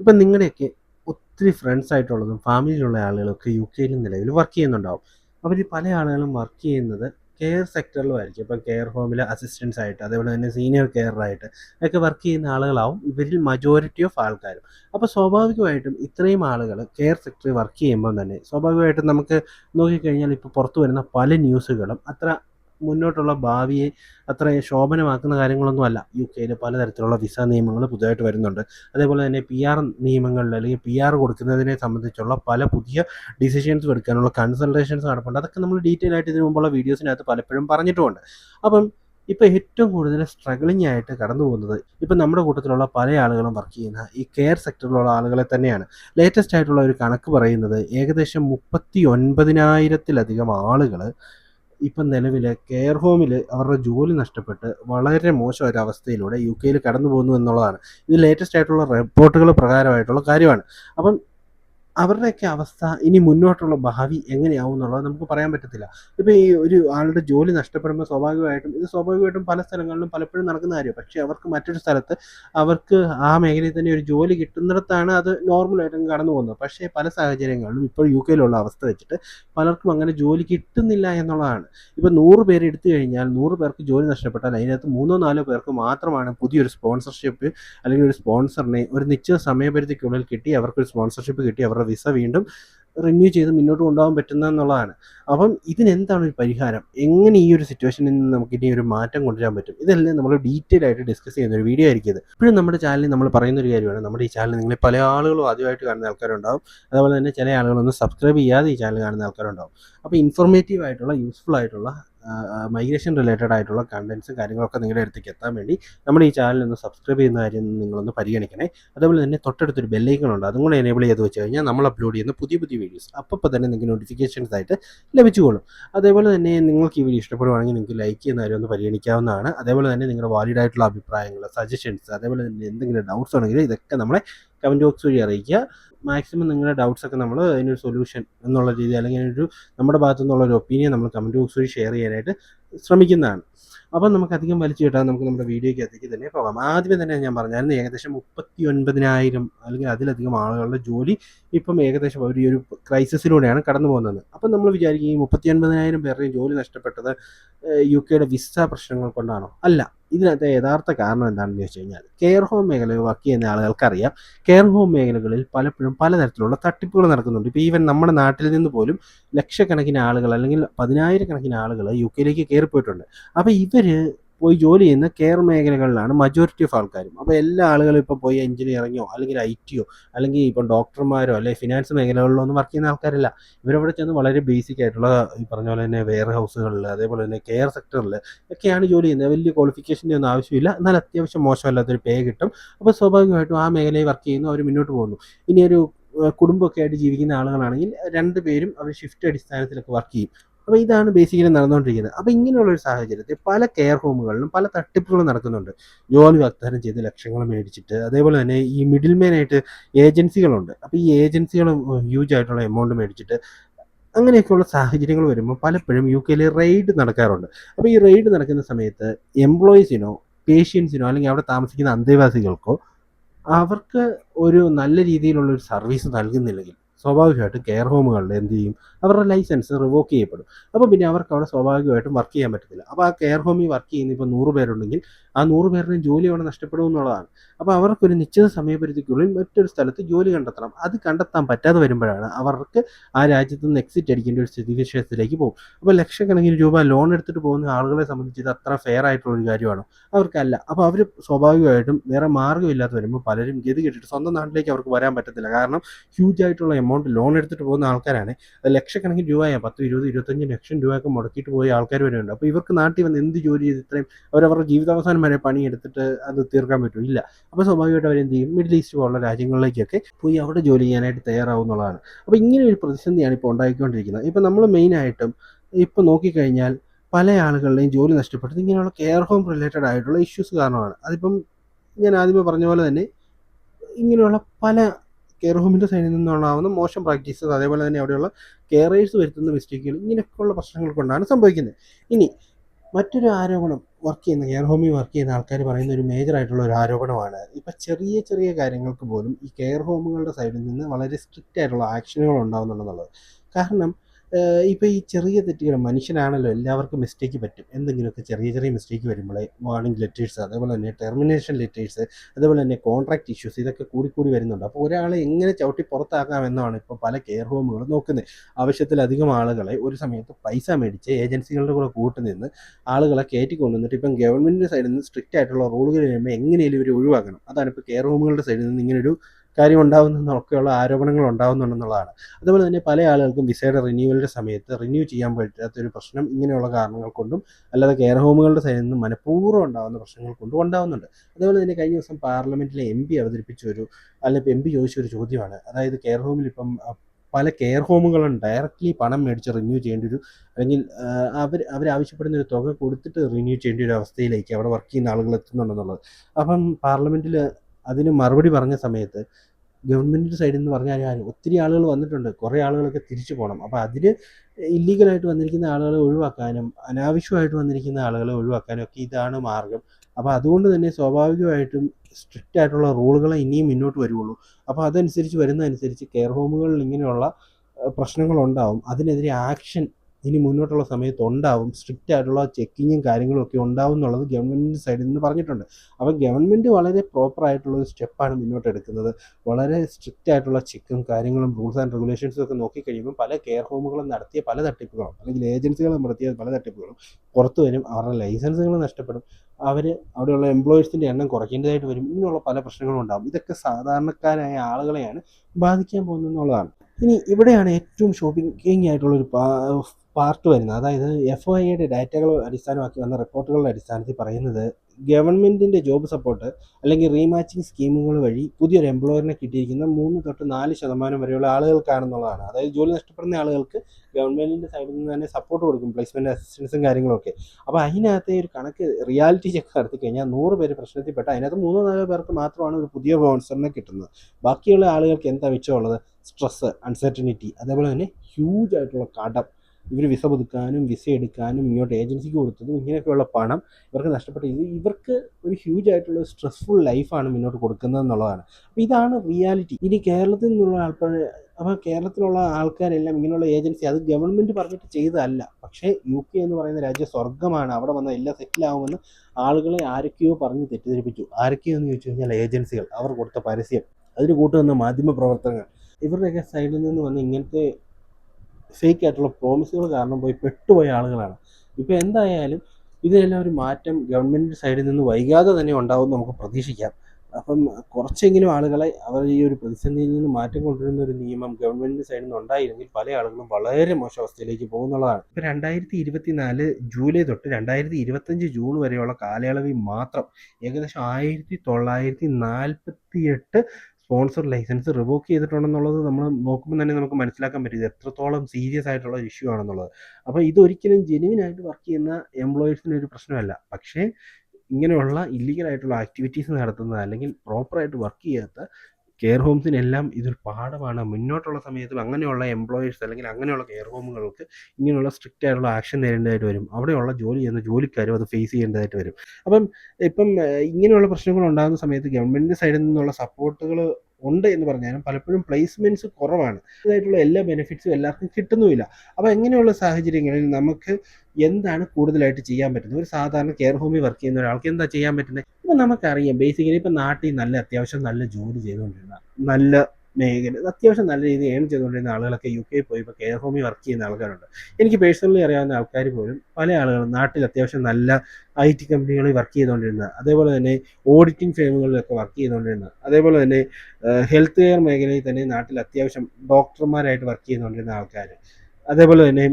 ഇപ്പം നിങ്ങളുടെയൊക്കെ ഒത്തിരി ഫ്രണ്ട്സ് ആയിട്ടുള്ളതും ഫാമിലിയിലുള്ള ആളുകളൊക്കെ യു കെയിൽ നിലവിൽ വർക്ക് ചെയ്യുന്നുണ്ടാവും. അവർ പല ആളുകളും വർക്ക് ചെയ്യുന്നത് കെയർ സെക്ടറിലും ആയിരിക്കും. ഇപ്പം കെയർ ഹോമിലെ അസിസ്റ്റൻസ് ആയിട്ട് അതേപോലെ തന്നെ സീനിയർ കെയറായിട്ട് ഒക്കെ വർക്ക് ചെയ്യുന്ന ആളുകളാവും ഇവരിൽ മജോറിറ്റി ഓഫ് ആൾക്കാരും. അപ്പോൾ സ്വാഭാവികമായിട്ടും ഇത്രയും ആളുകൾ കെയർ സെക്ടറിൽ വർക്ക് ചെയ്യുമ്പോൾ തന്നെ സ്വാഭാവികമായിട്ടും നമുക്ക് നോക്കിക്കഴിഞ്ഞാൽ ഇപ്പോൾ പുറത്തു വരുന്ന പല ന്യൂസുകളും അത്ര മുന്നോട്ടുള്ള ഭാവിയെ അത്ര ശോഭനമാക്കുന്ന കാര്യങ്ങളൊന്നും അല്ല യു കെയിൽ പലതരത്തിലുള്ള വിസ നിയമങ്ങൾ പുതുതായിട്ട് വരുന്നുണ്ട്. അതേപോലെ തന്നെ പി ആർ നിയമങ്ങളിൽ അല്ലെങ്കിൽ പി ആർ കൊടുക്കുന്നതിനെ സംബന്ധിച്ചുള്ള പല പുതിയ ഡിസിഷൻസ് എടുക്കാനുള്ള കൺസൾട്ടേഷൻസ് നടപ്പുണ്ട്. അതൊക്കെ നമ്മൾ ഡീറ്റെയിൽ ആയിട്ട് ഇതിനു മുമ്പുള്ള വീഡിയോസിനകത്ത് പലപ്പോഴും പറഞ്ഞിട്ടുമുണ്ട്. അപ്പം ഇപ്പം ഏറ്റവും കൂടുതൽ സ്ട്രഗിളിംഗ് ആയിട്ട് കടന്നു പോകുന്നത് ഇപ്പം നമ്മുടെ കൂട്ടത്തിലുള്ള പല ആളുകളും വർക്ക് ചെയ്യുന്ന ഈ കെയർ സെക്ടറിലുള്ള ആളുകളെ തന്നെയാണ്. ലേറ്റസ്റ്റ് ആയിട്ടുള്ള ഒരു കണക്ക് പറയുന്നത് ഏകദേശം മുപ്പത്തി ഒൻപതിനായിരത്തിലധികം ആളുകൾ ഇപ്പം നിലവിൽ കെയർ ഹോമിൽ അവരുടെ ജോലി നഷ്ടപ്പെട്ട് വളരെ മോശം ഒരു അവസ്ഥയിലൂടെ യു കെയിൽ കടന്നു പോകുന്നു എന്നുള്ളതാണ്. ഇത് ലേറ്റസ്റ്റ് ആയിട്ടുള്ള റിപ്പോർട്ടുകൾ പ്രകാരമായിട്ടുള്ള കാര്യമാണ്. അപ്പം അവരുടെയൊക്കെ അവസ്ഥ ഇനി മുന്നോട്ടുള്ള ഭാവി എങ്ങനെയാവും എന്നുള്ളത് നമുക്ക് പറയാൻ പറ്റത്തില്ല. ഇപ്പോൾ ഈ ഒരു ആളുടെ ജോലി നഷ്ടപ്പെടുമ്പോൾ സ്വാഭാവികമായിട്ടും ഇത് സ്വാഭാവികമായിട്ടും പല സ്ഥലങ്ങളിലും പലപ്പോഴും നടക്കുന്ന കാര്യം പക്ഷേ അവർക്ക് മറ്റൊരു സ്ഥലത്ത് അവർക്ക് ആ മേഖലയിൽ തന്നെ ഒരു ജോലി കിട്ടുന്നിടത്താണ് അത് നോർമലായിട്ടും കടന്നു പോകുന്നത്. പക്ഷേ പല സാഹചര്യങ്ങളിലും ഇപ്പോൾ യു കെയിലുള്ള അവസ്ഥ വെച്ചിട്ട് പലർക്കും അങ്ങനെ ജോലി കിട്ടുന്നില്ല എന്നുള്ളതാണ്. ഇപ്പോൾ നൂറ് പേര് എടുത്തു കഴിഞ്ഞാൽ നൂറ് പേർക്ക് ജോലി നഷ്ടപ്പെട്ടാൽ അതിനകത്ത് മൂന്നോ നാലോ പേർക്ക് മാത്രമാണ് പുതിയൊരു സ്പോൺസർഷിപ്പ് അല്ലെങ്കിൽ ഒരു സ്പോൺസറിനെ ഒരു നിശ്ചിത സമയപരിധിക്കുള്ളിൽ കിട്ടി അവർക്കൊരു സ്പോൺസർഷിപ്പ് കിട്ടി അവരുടെ വിസ വീണ്ടും റിന്യൂ ചെയ്ത് മുന്നോട്ട് കൊണ്ടുപോകാൻ പറ്റുന്ന എന്നുള്ളതാണ്. അപ്പം ഇതിനെന്താണ് ഒരു പരിഹാരം? എങ്ങനെ ഈ ഒരു സിറ്റുവേഷനിൽ നിന്ന് നമുക്ക് ഇനി ഒരു മാറ്റം കൊണ്ടുവരാൻ പറ്റും? ഇതെല്ലാം നമ്മൾ ഡീറ്റെയിൽ ആയിട്ട് ഡിസ്കസ് ചെയ്യുന്ന ഒരു വീഡിയോ ആയിരിക്കും ഇത്. ഇപ്പോഴും നമ്മുടെ ചാനലിൽ നമ്മൾ പറയുന്ന ഒരു കാര്യമാണ്. നമ്മുടെ ഈ ചാനൽ നിങ്ങളെ പല ആളുകളും ആദ്യമായിട്ട് കാണുന്ന ആൾക്കാരുണ്ടാവും. അതുപോലെ തന്നെ ചില ആളുകളൊന്നും സബ്സ്ക്രൈബ് ചെയ്യാതെ ഈ ചാനൽ കാണുന്ന ആൾക്കാരുണ്ടാവും. അപ്പോൾ ഇൻഫോർമേറ്റീവ് ആയിട്ടുള്ള യൂസ്ഫുൾ ആയിട്ടുള്ള മൈഗ്രേഷൻ റിലേറ്റഡ് ആയിട്ടുള്ള കണ്ടൻസും കാര്യങ്ങളൊക്കെ നിങ്ങളുടെ അടുത്തേക്ക് എത്താൻ വേണ്ടി നമ്മുടെ ഈ ചാനൽ ഒന്ന് സബ്സ്ക്രൈബ് ചെയ്യുന്ന കാര്യം നിങ്ങളൊന്ന് പരിഗണിക്കണേ. അതുപോലെ തന്നെ തൊട്ടടുത്തൊരു ബെല്ലൈക്കൺ ഉണ്ട്. അതും കൂടെ എനേബിൾ ചെയ്ത് വെച്ച് കഴിഞ്ഞാൽ നമ്മൾ അപ്ലോഡ് ചെയ്യുന്ന പുതിയ പുതിയ വീഡിയോസ് അപ്പോൾ തന്നെ നിങ്ങൾക്ക് നോട്ടിഫിക്കേഷൻസ് ആയിട്ട് ലഭിച്ചുകൊള്ളും. അതേപോലെ തന്നെ നിങ്ങൾക്ക് ഈ വീഡിയോ ഇഷ്ടപ്പെടുവാണെങ്കിൽ നിങ്ങൾക്ക് ലൈക്ക് ചെയ്യുന്ന കാര്യം ഒന്ന് പരിഗണിക്കാവുന്നതാണ്. അതേപോലെ തന്നെ നിങ്ങളുടെ വാലിഡ് ആയിട്ടുള്ള അഭിപ്രായങ്ങൾ സജഷൻസ് അതേപോലെ തന്നെ എന്തെങ്കിലും ഡൗട്ട്സ് ഉണ്ടെങ്കിൽ ഇതൊക്കെ നമ്മളെ കമന്റ് ബോക്സ് വഴി അറിയിക്കുക. മാക്സിമം നിങ്ങളുടെ ഡൗട്ട്സ് ഒക്കെ നമ്മൾ അതിനൊരു സൊല്യൂഷൻ എന്നുള്ള രീതി അല്ലെങ്കിൽ ഒരു നമ്മുടെ ഭാഗത്തു നിന്നുള്ള ഒരു ഒപ്പീനിയൻ നമ്മൾ കമന്റ് ബോക്സ് വഴി ഷെയർ ചെയ്യാനായിട്ട് ശ്രമിക്കുന്നതാണ്. അപ്പം നമുക്ക് അധികം വലിച്ചു കിട്ടാൻ നമുക്ക് നമ്മുടെ വീഡിയോയ്ക്ക് എത്തിക്ക് തന്നെ പോകാം. ആദ്യമേ തന്നെ ഞാൻ പറഞ്ഞായിരുന്നു ഏകദേശം മുപ്പത്തി ഒൻപതിനായിരം അല്ലെങ്കിൽ അതിലധികം ആളുകളുടെ ജോലി ഇപ്പം ഏകദേശം അവർ ഈ ഒരു ക്രൈസിസിലൂടെയാണ് കടന്നു പോകുന്നത്. അപ്പം നമ്മൾ വിചാരിക്കും ഈ മുപ്പത്തി ഒൻപതിനായിരം പേരുടെയും ജോലി നഷ്ടപ്പെട്ടത് യു കെയുടെ വിസ പ്രശ്നങ്ങൾ കൊണ്ടാണോ? അല്ല. ഇതിനകത്തെ യഥാർത്ഥ കാരണം എന്താണെന്ന് ചോദിച്ചു കഴിഞ്ഞാൽ കെയർ ഹോം മേഖലയിൽ വർക്ക് ചെയ്യുന്ന ആളുകൾക്കറിയാം കെയർ ഹോം മേഖലകളിൽ പലപ്പോഴും പലതരത്തിലുള്ള തട്ടിപ്പുകൾ നടക്കുന്നുണ്ട്. ഇപ്പോൾ ഈവൻ നമ്മുടെ നാട്ടിൽ നിന്ന് പോലും ലക്ഷക്കണക്കിന് ആളുകൾ അല്ലെങ്കിൽ പതിനായിരക്കണക്കിന് ആളുകൾ യു കെയിലേക്ക് കയറിപ്പോയിട്ടുണ്ട്. അപ്പോൾ ഇവർ പോയി ജോലി ചെയ്യുന്ന കെയർ മേഖലകളിലാണ് മജോറിറ്റി ഓഫ് ആൾക്കാരും. അപ്പോൾ എല്ലാ ആളുകളും ഇപ്പോൾ പോയി എഞ്ചിനീയറിങ്ങോ അല്ലെങ്കിൽ ഐ ടിയോ അല്ലെങ്കിൽ ഇപ്പം ഡോക്ടർമാരോ അല്ലെങ്കിൽ ഫിനാൻസ് മേഖലകളിലോ ഒന്നും വർക്ക് ചെയ്യുന്ന ആൾക്കാരല്ല. ഇവരവിടെ ചെന്ന് വളരെ ബേസിക് ആയിട്ടുള്ള ഈ പറഞ്ഞ പോലെ തന്നെ വെയർ ഹൗസുകളിൽ അതേപോലെ തന്നെ കെയർ സെക്ടറിൽ ഒക്കെയാണ് ജോലി ചെയ്യുന്നത്. വലിയ ക്വാളിഫിക്കേഷന്റെ ഒന്നും ആവശ്യമില്ല. എന്നാൽ അത്യാവശ്യം മോശമല്ലാത്തൊരു പേ കിട്ടും. അപ്പോൾ സ്വാഭാവികമായിട്ടും ആ മേഖലയിൽ വർക്ക് ചെയ്യുന്നു അവർ മുന്നോട്ട് പോകുന്നു. ഇനിയൊരു കുടുംബമൊക്കെ ആയിട്ട് ജീവിക്കുന്ന ആളുകളാണെങ്കിൽ രണ്ട് പേരും അവർ ഷിഫ്റ്റ് അടിസ്ഥാനത്തിലൊക്കെ വർക്ക് ചെയ്യും. അപ്പോൾ ഇതാണ് ബേസിക്കലി നടന്നുകൊണ്ടിരിക്കുന്നത് അപ്പോൾ ഇങ്ങനെയുള്ള ഒരു സാഹചര്യത്തിൽ പല കെയർ ഹോമുകളിലും പല തട്ടിപ്പുകളും നടക്കുന്നുണ്ട്. ജോലി വാഗ്ദാനം ചെയ്ത് ലക്ഷങ്ങൾ മേടിച്ചിട്ട് അതേപോലെ തന്നെ ഈ മിഡിൽ ആയിട്ട് ഏജൻസികളുണ്ട് അപ്പോൾ ഈ ഏജൻസികൾ ഹ്യൂജ് ആയിട്ടുള്ള എമൗണ്ട് മേടിച്ചിട്ട് അങ്ങനെയൊക്കെയുള്ള സാഹചര്യങ്ങൾ വരുമ്പോൾ പലപ്പോഴും യു കെയിൽ റെയ്ഡ് നടക്കാറുണ്ട്. അപ്പോൾ ഈ റെയ്ഡ് നടക്കുന്ന സമയത്ത് എംപ്ലോയീസിനോ പേഷ്യൻസിനോ അല്ലെങ്കിൽ അവിടെ താമസിക്കുന്ന അന്തേവാസികൾക്കോ അവർക്ക് ഒരു നല്ല രീതിയിലുള്ള ഒരു സർവീസ് നൽകുന്നില്ലെങ്കിൽ സ്വാഭാവികമായിട്ടും കെയർ ഹോമുകളിൽ എന്ത് ചെയ്യും? അവരുടെ ലൈസൻസ് റിവോക്ക് ചെയ്യപ്പെടും. അപ്പോൾ പിന്നെ അവർക്ക് അവിടെ സ്വാഭാവികമായിട്ടും വർക്ക് ചെയ്യാൻ പറ്റത്തില്ല. അപ്പോൾ ആ കെയർ ഹോമിൽ വർക്ക് ചെയ്യുന്ന ഇപ്പോൾ നൂറ് പേരുണ്ടെങ്കിൽ ആ നൂറ് പേരുടെയും ജോലി അവിടെ നഷ്ടപ്പെടും എന്നുള്ളതാണ്. അപ്പോൾ അവർക്കൊരു നിശ്ചിത സമയപരിധിക്കുള്ളിൽ മറ്റൊരു സ്ഥലത്ത് ജോലി കണ്ടെത്തണം. അത് കണ്ടെത്താൻ പറ്റാതെ വരുമ്പോഴാണ് അവർക്ക് ആ രാജ്യത്ത് നിന്ന് എക്സിറ്റ് അടിക്കേണ്ട ഒരു സ്ഥിതിവിശേഷത്തിലേക്ക് പോകും. അപ്പോൾ ലക്ഷക്കണക്കിന് രൂപ ലോൺ എടുത്തിട്ട് പോകുന്ന ആളുകളെ സംബന്ധിച്ച് ഇത് അത്ര ഫെയർ ആയിട്ടുള്ള ഒരു കാര്യമാണ്? അവർക്കല്ല. അപ്പോൾ അവർ സ്വാഭാവികമായിട്ടും വേറെ മാർഗമില്ലാതെ വരുമ്പോൾ പലരും ഗതി കെട്ടിട്ട് സ്വന്തം നാട്ടിലേക്ക് അവർക്ക് വരാൻ പറ്റത്തില്ല. കാരണം ഹ്യൂജ് ആയിട്ടുള്ള എമൗണ്ട് ലോൺ എടുത്തിട്ട് പോകുന്ന ആൾക്കാരാണ് അത് ലക്ഷക്കണക്കിന് രൂപയാണ് പത്ത് ഇരുപത് ഇരുപത്തഞ്ച് ലക്ഷം രൂപയൊക്കെ മുടക്കിയിട്ട് പോയ ആൾക്കാർ വരെ ഉണ്ട്. അപ്പോൾ ഇവർക്ക് നാട്ടിൽ വന്ന് എന്ത് ജോലി ചെയ്ത് ഇത്രയും അവരവരുടെ ജീവിതാവസാനം വരെ പണിയെടുത്തിട്ട് അത് തീർക്കാൻ പറ്റും ഇല്ല. അപ്പോൾ സ്വാഭാവികമായിട്ട് അവരെന്ത് ചെയ്യും? മിഡിൽ ഈസ്റ്റ് പോലുള്ള രാജ്യങ്ങളിലേക്കൊക്കെ പോയി അവിടെ ജോലി ചെയ്യാനായിട്ട് തയ്യാറാവും അപ്പോൾ ഇങ്ങനെ ഒരു പ്രതിസന്ധിയാണ് ഇപ്പോൾ ഉണ്ടായിക്കൊണ്ടിരിക്കുന്നത്. ഇപ്പോൾ നമ്മൾ മെയിനായിട്ടും ഇപ്പോൾ നോക്കിക്കഴിഞ്ഞാൽ പല ആളുകളുടെയും ജോലി നഷ്ടപ്പെട്ടത് ഇങ്ങനെയുള്ള കെയർ ഹോം റിലേറ്റഡ് ആയിട്ടുള്ള ഇഷ്യൂസ് കാരണമാണ്. അതിപ്പം ഞാൻ ആദ്യമേ പറഞ്ഞ പോലെ തന്നെ ഇങ്ങനെയുള്ള പല കെയർ ഹോമിന്റെ സൈഡിൽ നിന്നുണ്ടാകുന്ന മോശം പ്രാക്ടീസസ് അതേപോലെ തന്നെ അവിടെയുള്ള കെയറേഴ്സ് വരുത്തുന്ന മിസ്റ്റേക്കുകൾ ഇങ്ങനെയൊക്കെയുള്ള പ്രശ്നങ്ങൾ കൊണ്ടാണ് സംഭവിക്കുന്നത്. ഇനി മറ്റൊരു ആരോപണം വർക്ക് ചെയ്യുന്ന കെയർ ഹോമിൽ വർക്ക് ചെയ്യുന്ന ആൾക്കാർ പറയുന്ന ഒരു മേജർ ആയിട്ടുള്ള ഒരു ആരോപണമാണ്. ഇപ്പം ചെറിയ ചെറിയ കാര്യങ്ങൾക്ക് പോലും ഈ കെയർ ഹോമുകളുടെ സൈഡിൽ നിന്ന് വളരെ സ്ട്രിക്റ്റ് ആയിട്ടുള്ള ആക്ഷനുകൾ ഉണ്ടാകുന്നുണ്ടെന്നുള്ളത് കാരണം ഇപ്പോൾ ഈ ചെറിയ തെറ്റുകൾ മനുഷ്യനാണല്ലോ എല്ലാവർക്കും മിസ്റ്റേക്ക് പറ്റും. എന്തെങ്കിലുമൊക്കെ ചെറിയ ചെറിയ മിസ്റ്റേക്ക് വരുമ്പോൾ വാർണിംഗ് ലെറ്റേഴ്സ് അതേപോലെ തന്നെ ടെർമിനേഷൻ ലെറ്റേഴ്സ് അതേപോലെ തന്നെ കോൺട്രാക്ട് ഇഷ്യൂസ് ഇതൊക്കെ കൂടിക്കൂടി വരുന്നുണ്ട്. അപ്പോൾ ഒരാളെ എങ്ങനെ ചവിട്ടി പുറത്താക്കാമെന്നാണ് ഇപ്പോൾ പല കെയർ ഹോമുകൾ നോക്കുന്നത്. ആവശ്യത്തിലധികം ആളുകളെ ഒരു സമയത്ത് പൈസ മേടിച്ച് ഏജൻസികളുടെ കൂടെ കൂട്ടുനിന്ന് ആളുകളെ കയറ്റി കൊണ്ടുവന്നിട്ട് ഇപ്പം ഗവൺമെന്റിന്റെ സൈഡിൽ നിന്ന് സ്ട്രിക്റ്റ് ആയിട്ടുള്ള റൂളുകൾ വരുമ്പോൾ എങ്ങനെയും ഇവർ ഒഴിവാക്കണം. അതാണ് ഇപ്പോൾ കെയർ ഹോമുകളുടെ സൈഡിൽ നിന്ന് ഇങ്ങനൊരു കാര്യം ഉണ്ടാകുന്നൊക്കെയുള്ള ആരോപണങ്ങൾ ഉണ്ടാകുന്നുണ്ടെന്നുള്ളതാണ് അതുപോലെ തന്നെ പല ആളുകൾക്കും വിസയുടെ റിന്യൂവലിന്റെ സമയത്ത് റിന്യൂ ചെയ്യാൻ പറ്റാത്ത ഒരു പ്രശ്നം ഇങ്ങനെയുള്ള കാരണങ്ങൾ കൊണ്ടും അല്ലാതെ കെയർ ഹോമുകളുടെ സൈഡിൽ നിന്ന് മനഃപൂർവം ഉണ്ടാകുന്ന പ്രശ്നങ്ങൾ കൊണ്ടും ഉണ്ടാകുന്നുണ്ട് അതുപോലെ തന്നെ കഴിഞ്ഞ ദിവസം പാർലമെന്റിലെ എം പി അവതരിപ്പിച്ച ഒരു അല്ലെങ്കിൽ എം പി ചോദിച്ച ഒരു ചോദ്യമാണ്. അതായത് കെയർ ഹോമിൽ ഇപ്പം പല കെയർ ഹോമുകളും ഡയറക്റ്റ്ലി പണം മേടിച്ച് റിന്യൂ ചെയ്യേണ്ട ഒരു അല്ലെങ്കിൽ അവർ ആവശ്യപ്പെടുന്ന ഒരു തുക കൊടുത്തിട്ട് റിന്യൂ ചെയ്യേണ്ട ഒരു അവസ്ഥയിലേക്ക് അവിടെ വർക്ക് ചെയ്യുന്ന ആളുകൾ എത്തുന്നുണ്ടെന്നുള്ളത്. അപ്പം പാർലമെന്റിൽ അതിന് മറുപടി പറഞ്ഞ സമയത്ത് ഗവൺമെന്റിന്റെ സൈഡിൽ നിന്ന് പറഞ്ഞാൽ ഒത്തിരി ആളുകൾ വന്നിട്ടുണ്ട്. കുറേ ആളുകളൊക്കെ തിരിച്ചു പോകണം അപ്പോൾ അതിൽ ഇല്ലീഗലായിട്ട് വന്നിരിക്കുന്ന ആളുകളെ ഒഴിവാക്കാനും അനാവശ്യമായിട്ട് വന്നിരിക്കുന്ന ആളുകളെ ഒഴിവാക്കാനും ഒക്കെ ഇതാണ് മാർഗം. അപ്പോൾ അതുകൊണ്ട് തന്നെ സ്വാഭാവികമായിട്ടും സ്ട്രിക്റ്റ് ആയിട്ടുള്ള റൂളുകളെ ഇനിയും മുന്നോട്ട് വരുള്ളൂ അപ്പോൾ അതനുസരിച്ച് വരുന്നതനുസരിച്ച് കെയർ ഹോമുകളിൽ ഇങ്ങനെയുള്ള പ്രശ്നങ്ങളുണ്ടാവും. അതിനെതിരെ ആക്ഷൻ ഇനി മുന്നോട്ടുള്ള സമയത്ത് ഉണ്ടാവും. സ്ട്രിക്റ്റ് ആയിട്ടുള്ള ചെക്കിങ്ങും കാര്യങ്ങളും ഒക്കെ ഉണ്ടാവും എന്നുള്ളത് ഗവൺമെന്റിന്റെ സൈഡിൽ നിന്ന് പറഞ്ഞിട്ടുണ്ട്. അപ്പോൾ ഗവൺമെന്റ് വളരെ പ്രോപ്പർ ആയിട്ടുള്ള ഒരു സ്റ്റെപ്പാണ് മുന്നോട്ട് എടുക്കുന്നത്. വളരെ സ്ട്രിക്റ്റ് ആയിട്ടുള്ള ചെക്കും കാര്യങ്ങളും റൂൾസ് ആൻഡ് റെഗുലേഷൻസും ഒക്കെ നോക്കിക്കഴിയുമ്പോൾ പല കെയർ ഹോമുകളും നടത്തിയ പല തട്ടിപ്പുകളും അല്ലെങ്കിൽ ഏജൻസികൾ നടത്തിയ പല തട്ടിപ്പുകളും പുറത്തു വരും. അവരുടെ ലൈസൻസുകൾ നഷ്ടപ്പെടും. അവർ അവിടെയുള്ള എംപ്ലോയീസിന്റെ എണ്ണം കുറയ്ക്കേണ്ടതായിട്ട് വരും. ഇങ്ങനെയുള്ള പല പ്രശ്നങ്ങളും ഉണ്ടാകും ഇതൊക്കെ സാധാരണക്കാരായ ആളുകളെയാണ് ബാധിക്കാൻ പോകുന്നതെന്നുള്ളതാണ് ഇനി ഇവിടെയാണ് ഏറ്റവും ഷോപ്പിംഗ് ആയിട്ടുള്ളൊരു പാർട്ട് വരുന്നത്. അതായത് എഫ് ഐ എയുടെ ഡാറ്റകൾ അടിസ്ഥാനമാക്കി വന്ന റിപ്പോർട്ടുകളുടെ അടിസ്ഥാനത്തിൽ പറയുന്നത് ഗവൺമെന്റിന്റെ ജോബ് സപ്പോർട്ട് അല്ലെങ്കിൽ റീമാച്ചിങ് സ്കീമുകൾ വഴി പുതിയൊരു എംപ്ലോയറിനെ കിട്ടിയിരിക്കുന്ന മൂന്ന് തൊട്ട് നാല് ശതമാനം വരെയുള്ള ആളുകൾക്കാണെന്നുള്ളതാണ്. അതായത് ജോലി നഷ്ടപ്പെടുന്ന ആളുകൾക്ക് ഗവൺമെന്റിന്റെ സൈഡിൽ നിന്ന് തന്നെ സപ്പോർട്ട് കൊടുക്കും പ്ലേസ്മെന്റ് അസിസ്റ്റൻസും കാര്യങ്ങളൊക്കെ. അപ്പോൾ അതിനകത്തെ ഒരു കണക്ക് റിയാലിറ്റി ചെക്ക് നടത്തി കഴിഞ്ഞാൽ നൂറ് പേര് പ്രശ്നത്തിൽപ്പെട്ട അതിനകത്ത് മൂന്നോ നാലോ പേർക്ക് മാത്രമാണ് ഒരു പുതിയ ബോൺസറിനെ കിട്ടുന്നത്. ബാക്കിയുള്ള ആളുകൾക്ക് എന്താ വെച്ചുള്ളത് സ്ട്രെസ് അൺസർട്ടനിറ്റി അതേപോലെ തന്നെ ഹ്യൂജ് ആയിട്ടുള്ള കടം. ഇവർ വിസ പുതുക്കാനും വിസ എടുക്കാനും ഇങ്ങോട്ട് ഏജൻസിക്ക് കൊടുത്തതും ഇങ്ങനെയൊക്കെയുള്ള പണം ഇവർക്ക് നഷ്ടപ്പെട്ട. ഇത് ഇവർക്ക് ഒരു ഹ്യൂജ് ആയിട്ടുള്ള സ്ട്രെസ്ഫുൾ ലൈഫാണ് മുന്നോട്ട് കൊടുക്കുന്നത് എന്നുള്ളതാണ്. അപ്പോൾ ഇതാണ് റിയാലിറ്റി ഇനി കേരളത്തിൽ നിന്നുള്ള ആൾക്കാർ അപ്പോൾ കേരളത്തിലുള്ള ആൾക്കാരെല്ലാം ഇങ്ങനെയുള്ള ഏജൻസി അത് ഗവൺമെന്റ് പറഞ്ഞിട്ട് ചെയ്തതല്ല. പക്ഷേ യു കെ എന്ന് പറയുന്ന രാജ്യ സ്വർഗമാണ് അവിടെ വന്നാൽ എല്ലാം സെറ്റിലാവുമെന്ന് ആളുകളെ ആരൊക്കെയോ പറഞ്ഞ് തെറ്റിദ്ധരിപ്പിച്ചു. ആരൊക്കെയോ എന്ന് ചോദിച്ചു കഴിഞ്ഞാൽ ഏജൻസികൾ അവർ കൊടുത്ത പരസ്യം. അതിന് കൂട്ടുവന്ന മാധ്യമ പ്രവർത്തനങ്ങൾ. ഇവരുടെയൊക്കെ സൈഡിൽ നിന്ന് വന്ന് ഇങ്ങനത്തെ ഫേക്ക് ആയിട്ടുള്ള പ്രോമിസുകൾ കാരണം പോയി പെട്ടുപോയ ആളുകളാണ്. ഇപ്പോൾ എന്തായാലും ഇതിനെല്ലാം ഒരു മാറ്റം ഗവൺമെന്റ് സൈഡിൽ നിന്ന് വൈകാതെ തന്നെ ഉണ്ടാവും നമുക്ക് പ്രതീക്ഷിക്കാം. അപ്പം കുറച്ചെങ്കിലും ആളുകളെ അവർ ഈ ഒരു പ്രതിസന്ധിയിൽ നിന്ന് മാറ്റം കൊണ്ടുവരുന്ന ഒരു നിയമം ഗവൺമെന്റിന്റെ സൈഡിൽ നിന്ന് ഉണ്ടായിരുന്നെങ്കിൽ പല ആളുകളും വളരെ മോശം അവസ്ഥയിലേക്ക് പോകുന്നുള്ളതാണ് ഇപ്പം രണ്ടായിരത്തി ഇരുപത്തിനാല് ജൂലൈ തൊട്ട് രണ്ടായിരത്തി ഇരുപത്തഞ്ച് ജൂൺ വരെയുള്ള കാലയളവിൽ മാത്രം ഏകദേശം ആയിരത്തി തൊള്ളായിരത്തി നാൽപ്പത്തി എട്ട് സ്പോൺസർ ലൈസൻസ് റിവോക്ക് ചെയ്തിട്ടുണ്ടെന്നുള്ളത് നമ്മൾ നോക്കുമ്പോൾ തന്നെ നമുക്ക് മനസ്സിലാക്കാൻ പറ്റും. എത്രത്തോളം സീരിയസ് ആയിട്ടുള്ള ഒരു ഇഷ്യൂ ആണെന്നുള്ളത്. അപ്പോൾ ഇതൊരിക്കലും ജെനുവിൻ ആയിട്ട് വർക്ക് ചെയ്യുന്ന എംപ്ലോയീസിന് ഒരു പ്രശ്നമല്ല. പക്ഷേ ഇങ്ങനെയുള്ള ഇല്ലീഗൽ ആയിട്ടുള്ള ആക്ടിവിറ്റീസ് നടത്തുന്നത് അല്ലെങ്കിൽ പ്രോപ്പറായിട്ട് വർക്ക് ചെയ്യാത്ത കെയർ ഹോംസിനെല്ലാം ഇതൊരു പാഠമാണ്. മുന്നോട്ടുള്ള സമയത്തും അങ്ങനെയുള്ള എംപ്ലോയീസ് അല്ലെങ്കിൽ അങ്ങനെയുള്ള കെയർ ഹോമുകൾക്ക് ഇങ്ങനെയുള്ള സ്ട്രിക്റ്റ് ആയിട്ടുള്ള ആക്ഷൻ നേരിടേണ്ടതായിട്ട് വരും. അവിടെയുള്ള ജോലി ചെയ്യുന്ന ജോലിക്കാരും അത് ഫേസ് ചെയ്യേണ്ടതായിട്ട് വരും. അപ്പം ഇപ്പം ഇങ്ങനെയുള്ള പ്രശ്നങ്ങൾ ഉണ്ടാകുന്ന സമയത്ത് ഗവൺമെന്റ് സൈഡിൽ നിന്നുള്ള സപ്പോർട്ടുകൾ ഉണ്ട് എന്ന് പറഞ്ഞാലും പലപ്പോഴും പ്ലേസ്മെന്റ്സ് കുറവാണ്. ഇതായിട്ടുള്ള എല്ലാ ബെനിഫിറ്റ്സും എല്ലാവർക്കും കിട്ടുന്നുമില്ല. അപ്പോൾ എങ്ങനെയുള്ള സാഹചര്യങ്ങളിൽ നമുക്ക് എന്താണ് കൂടുതലായിട്ട് ചെയ്യാൻ പറ്റുന്നത്? ഒരു സാധാരണ കെയർ ഹോമിൽ വർക്ക് ചെയ്യുന്ന ഒരാൾക്ക് എന്താ ചെയ്യാൻ പറ്റുന്നത്? ഇപ്പൊ നമുക്കറിയാം ബേസിക്കലി ഇപ്പൊ നാട്ടിൽ നല്ല അത്യാവശ്യം നല്ല ജോലി ചെയ്തുകൊണ്ടിരുന്ന നല്ല മേഖല. അത്യാവശ്യം നല്ല രീതിയിൽ ഏൺ ചെയ്തുകൊണ്ടിരുന്ന ആളുകളൊക്കെ യു കെ പോയി ഇപ്പോൾ കെയർ ഹോമിൽ വർക്ക് ചെയ്യുന്ന ആൾക്കാരുണ്ട്. എനിക്ക് പേഴ്സണലി അറിയാവുന്ന ആൾക്കാർ പോലും പല ആളുകളും നാട്ടിൽ അത്യാവശ്യം നല്ല ഐ ടി കമ്പനികളിൽ വർക്ക് ചെയ്തുകൊണ്ടിരുന്ന അതേപോലെ തന്നെ ഓഡിറ്റിംഗ് ഫേമുകളിലൊക്കെ വർക്ക് ചെയ്തുകൊണ്ടിരുന്ന അതേപോലെ തന്നെ ഹെൽത്ത് കെയർ മേഖലയിൽ തന്നെ നാട്ടിൽ അത്യാവശ്യം ഡോക്ടർമാരായിട്ട് വർക്ക് ചെയ്തുകൊണ്ടിരുന്ന ആൾക്കാർ അതേപോലെ തന്നെ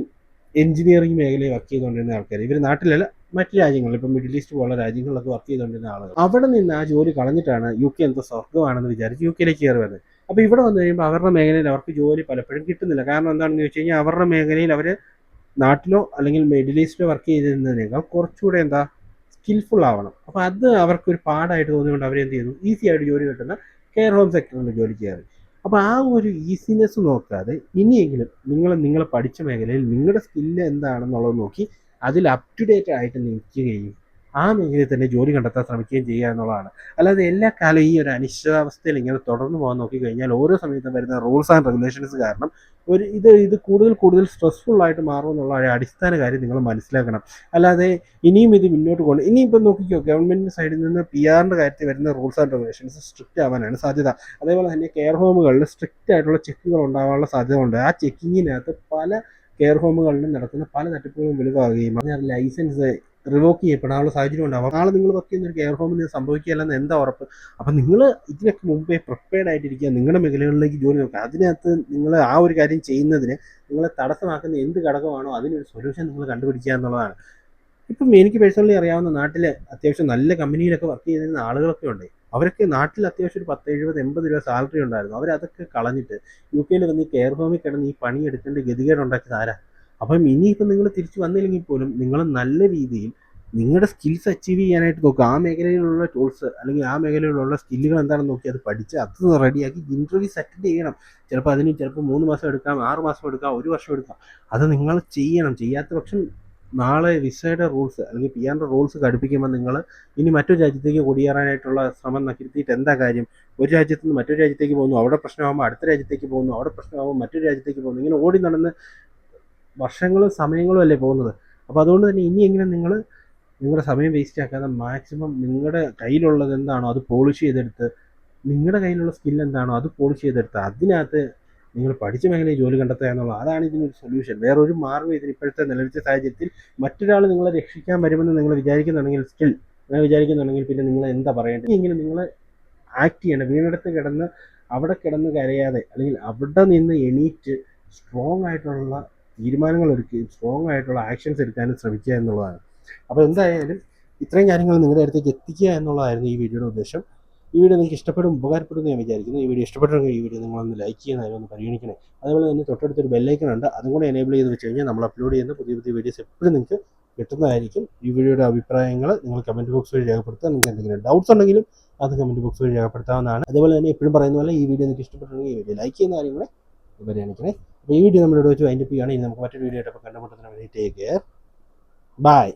എഞ്ചിനീയറിംഗ് മേഖലയിൽ വർക്ക് ചെയ്തുകൊണ്ടിരുന്ന ആൾക്കാർ ഇവർ നാട്ടിലല്ല മറ്റ് രാജ്യങ്ങളിൽ ഇപ്പം മിഡിൽ ഈസ്റ്റ് പോലുള്ള രാജ്യങ്ങളിലൊക്കെ വർക്ക് ചെയ്തുകൊണ്ടിരുന്ന ആളുകൾ അവിടെ നിന്ന് ആ ജോലി കളഞ്ഞിട്ടാണ് യു കെ എന്തോ സ്വർഗമാണെന്ന് വിചാരിച്ച് യു കെയിലേക്ക് കയറി വരുന്നത്. അപ്പോൾ ഇവിടെ വന്നു കഴിയുമ്പോൾ അവരുടെ മേഖലയിൽ അവർക്ക് ജോലി പലപ്പോഴും കിട്ടുന്നില്ല. കാരണം എന്താണെന്ന് ചോദിച്ചു കഴിഞ്ഞാൽ അവരുടെ മേഖലയിൽ അവർ നാട്ടിലോ അല്ലെങ്കിൽ മിഡിൽ ഈസ്റ്റിലോ വർക്ക് ചെയ്തിരുന്നതിനേക്കാൾ കുറച്ചുകൂടെ എന്താ സ്കിൽഫുൾ ആവണം. അപ്പോൾ അത് അവർക്ക് ഒരു പാടായിട്ട് തോന്നിയുകൊണ്ട് അവരെന്ത് ചെയ്യുന്നു? ഈസി ആയിട്ട് ജോലി കിട്ടുന്ന കെയർ ഹോം സെക്ടറിൽ ജോലി ചെയ്യാറ്. അപ്പോൾ ആ ഒരു ഈസിനെസ് നോക്കാതെ ഇനിയെങ്കിലും നിങ്ങൾ നിങ്ങൾ പഠിച്ച മേഖലയിൽ നിങ്ങളുടെ സ്കില്ല് എന്താണെന്നുള്ളത് നോക്കി അതിൽ അപ് ടു ഡേറ്റ് ആയിട്ട് നിൽക്കുകയും ആ മേഖലയിൽ തന്നെ ജോലി കണ്ടെത്താൻ ശ്രമിക്കുകയും ചെയ്യുക എന്നുള്ളതാണ്. അല്ലാതെ എല്ലാ കാലം ഈ ഒരു അനിശ്ചിതാവസ്ഥയിൽ ഇങ്ങനെ തുടർന്ന് പോകാൻ നോക്കിക്കഴിഞ്ഞാൽ ഓരോ സമയത്തും വരുന്ന റൂൾസ് ആൻഡ് റെഗുലേഷൻസ് കാരണം ഒരു ഇത് ഇത് കൂടുതൽ കൂടുതൽ സ്ട്രെസ്ഫുൾ ആയിട്ട് മാറും എന്നുള്ള അടിസ്ഥാന കാര്യം നിങ്ങൾ മനസ്സിലാക്കണം. അല്ലാതെ ഇനിയും ഇത് മുന്നോട്ട് കൊണ്ട് ഇനിയിപ്പോൾ നോക്കിക്കോ ഗവൺമെന്റ് സൈഡിൽ നിന്ന് പി ആറിന്റെ കാര്യത്തിൽ വരുന്ന റൂൾസ് ആൻഡ് റെഗുലേഷൻസ് സ്ട്രിക്റ്റ് ആവാനാണ് സാധ്യത. അതേപോലെ തന്നെ കെയർ ഹോമുകളിൽ സ്ട്രിക്റ്റ് ആയിട്ടുള്ള ചെക്കുകൾ ഉണ്ടാകാനുള്ള സാധ്യത ഉണ്ട് ആ ചെക്കിങ്ങിനകത്ത് പല കെയർ ഹോമുകളിലും നടക്കുന്ന പല തട്ടിപ്പുകളും വെളിവാകുകയും അതിനാൽ ലൈസൻസ് റിവോക്ക് ചെയ്യപ്പെടാനുള്ള സാഹചര്യം ഉണ്ടാവും. നാളെ നിങ്ങൾ വർക്ക് ചെയ്യുന്ന ഒരു കെയർ ഹോമിൽ ഇത് സംഭവിക്കുകയല്ലെന്ന് എന്താ ഉറപ്പ്? അപ്പം നിങ്ങൾ ഇതിനൊക്കെ മുമ്പേ പ്രിപ്പയർഡ് ആയിട്ടിരിക്കുക. നിങ്ങളുടെ മേഖലകളിലേക്ക് ജോലി നോക്കുക. അതിനകത്ത് നിങ്ങൾ ആ ഒരു കാര്യം ചെയ്യുന്നതിന് നിങ്ങളെ തടസ്സമാക്കുന്ന എന്ത് ഘടകമാണോ അതിനൊരു സൊല്യൂഷൻ നിങ്ങൾ കണ്ടുപിടിക്കുക എന്നുള്ളതാണ്. ഇപ്പം എനിക്ക് പേഴ്സണലി അറിയാവുന്ന നാട്ടിൽ അത്യാവശ്യം നല്ല കമ്പനിയിലൊക്കെ വർക്ക് ചെയ്യുന്ന ആളുകളൊക്കെ ഉണ്ട്. അവരൊക്കെ നാട്ടിൽ അത്യാവശ്യം ഒരു പത്ത് എഴുപത് എൺപത് രൂപ സാലറി ഉണ്ടായിരുന്നു. അവരതൊക്കെ കളഞ്ഞിട്ട് യു കെയിൽ വന്ന് ഈ കെയർ ഹോമിൽ കിടന്ന് ഈ പണി എടുക്കേണ്ട ഗതികേട് ഉണ്ടാക്കിയത് ആരാ? അപ്പം ഇനിയിപ്പം നിങ്ങൾ തിരിച്ചു വന്നില്ലെങ്കിൽ പോലും നിങ്ങൾ നല്ല രീതിയിൽ നിങ്ങളുടെ സ്കിൽസ് അച്ചീവ് ചെയ്യാനായിട്ട് നോക്കുക ആ മേഖലയിലുള്ള ടൂൾസ് അല്ലെങ്കിൽ ആ മേഖലയിലുള്ള സ്കില്ലുകൾ എന്താണെന്ന് നോക്കി അത് പഠിച്ച് അത് റെഡിയാക്കി ഇന്റർവ്യൂസ് അറ്റൻഡ് ചെയ്യണം. ചിലപ്പോൾ അതിന് ചിലപ്പോൾ മൂന്ന് മാസം എടുക്കാം ആറ് മാസം എടുക്കാം ഒരു വർഷം എടുക്കാം. അത് നിങ്ങൾ ചെയ്യണം. ചെയ്യാത്ത പക്ഷം നാളെ വിസയുടെ റൂൾസ് അല്ലെങ്കിൽ പി ആറിന്റെ റൂൾസ് കടുപ്പിക്കുമ്പോൾ നിങ്ങൾ ഇനി മറ്റൊരു രാജ്യത്തേക്ക് കുടിയേറാനായിട്ടുള്ള ശ്രമം നടത്തിയിട്ട് എന്താ കാര്യം? ഒരു രാജ്യത്ത് നിന്ന് മറ്റൊരു രാജ്യത്തേക്ക് പോകുന്നു അവിടെ പ്രശ്നമാകുമ്പോൾ അടുത്ത രാജ്യത്തേക്ക് പോകുന്നു അവിടെ പ്രശ്നമാകുമ്പോൾ മറ്റൊരു രാജ്യത്തേക്ക് പോകുന്നു ഇങ്ങനെ ഓടി നടന്ന് വർഷങ്ങളും സമയങ്ങളും അല്ലേ പോകുന്നത്? അപ്പോൾ അതുകൊണ്ട് തന്നെ ഇനിയെങ്കിലും നിങ്ങൾ നിങ്ങളുടെ സമയം വേസ്റ്റ് ആക്കാതെ മാക്സിമം നിങ്ങളുടെ കയ്യിലുള്ളത് എന്താണോ അത് പോളിഷ് ചെയ്തെടുത്ത് നിങ്ങളുടെ കയ്യിലുള്ള സ്കിൽ എന്താണോ അത് പോളിഷ് ചെയ്തെടുത്ത് അതിനകത്ത് നിങ്ങൾ പഠിച്ച മേഖലയിൽ ജോലി കണ്ടെത്തുക എന്നുള്ള അതാണ് ഇതിനൊരു സൊല്യൂഷൻ വേറൊരു മാർഗം ഇതിന് ഇപ്പോഴത്തെ നിലവിലത്തെ സാഹചര്യത്തിൽ മറ്റൊരാൾ നിങ്ങളെ രക്ഷിക്കാൻ വരുമെന്ന് നിങ്ങൾ വിചാരിക്കുന്നുണ്ടെങ്കിൽ സ്റ്റിൽ അങ്ങനെ വിചാരിക്കുന്നുണ്ടെങ്കിൽ പിന്നെ നിങ്ങൾ എന്താ പറയേണ്ടത്? ഇങ്ങനെ നിങ്ങൾ ആക്ട് ചെയ്യണം. വീണെടുത്ത് കിടന്ന് അവിടെ കിടന്ന് കരയാതെ അല്ലെങ്കിൽ അവിടെ നിന്ന് എണീറ്റ് സ്ട്രോങ് ആയിട്ടുള്ള തീരുമാനങ്ങൾ എടുക്കുകയും സ്ട്രോങ് ആയിട്ടുള്ള ആക്ഷൻസ് എടുക്കാനും ശ്രമിക്കുക എന്നുള്ളതാണ്. അപ്പോൾ എന്തായാലും ഇത്രയും കാര്യങ്ങൾ നിങ്ങളുടെ അടുത്തേക്ക് എത്തിക്കുക എന്നുള്ളതായിരുന്നു ഈ വീഡിയോയുടെ ഉദ്ദേശം. ഈ വീഡിയോ നിങ്ങൾക്ക് ഇഷ്ടപ്പെടും ഉപകാരപ്പെടുമെന്ന് ഞാൻ വിചാരിക്കുന്നു. ഈ വീഡിയോ ഇഷ്ടപ്പെട്ടെങ്കിൽ ഈ വീഡിയോ നിങ്ങളൊന്ന് ലൈക്ക് ചെയ്യുന്നതിന് ഒന്ന് പരിഗണിക്കണേ. അതുപോലെ തന്നെ തൊട്ടടുത്തൊരു ബെല്ലൈക്കൺ ഉണ്ട്. അതും കൂടെ എനേബിൾ ചെയ്ത് വെച്ച് കഴിഞ്ഞാൽ നമ്മൾ അപ്ലോഡ് ചെയ്യുന്ന പുതിയ പുതിയ വീഡിയോസ് എപ്പോഴും നിങ്ങൾക്ക് കിട്ടുന്നതായിരിക്കും. ഈ വീഡിയോയുടെ അഭിപ്രായങ്ങൾ നിങ്ങൾ കമന്റ് ബോക്സ് വഴി രേഖപ്പെടുത്തുക. നിങ്ങൾക്ക് എന്തെങ്കിലും ഡൗട്ട്സ് ഉണ്ടെങ്കിലും അത് കമന്റ് ബോക്സ് വഴി രേഖപ്പെടുത്താവുന്നതാണ്. അതുപോലെ തന്നെ എപ്പോഴും പറയുന്ന പോലെ ഈ വീഡിയോ നിങ്ങൾക്ക് ഇഷ്ടപ്പെട്ടുണ്ടെങ്കിൽ ഈ വീഡിയോ ലൈക്ക് ചെയ്യുന്ന കാര്യങ്ങളെ പരിഗണിക്കണേ. അപ്പോൾ ഈ വീഡിയോ നമ്മളിവിടെ വെച്ച് വൈൻഡപ്പ് ചെയ്യുകയാണെങ്കിൽ നമുക്ക് മറ്റൊരു വീഡിയോ ആയിട്ട് അപ്പോൾ വേണ്ടി ടേക്ക് കെയർ ബൈ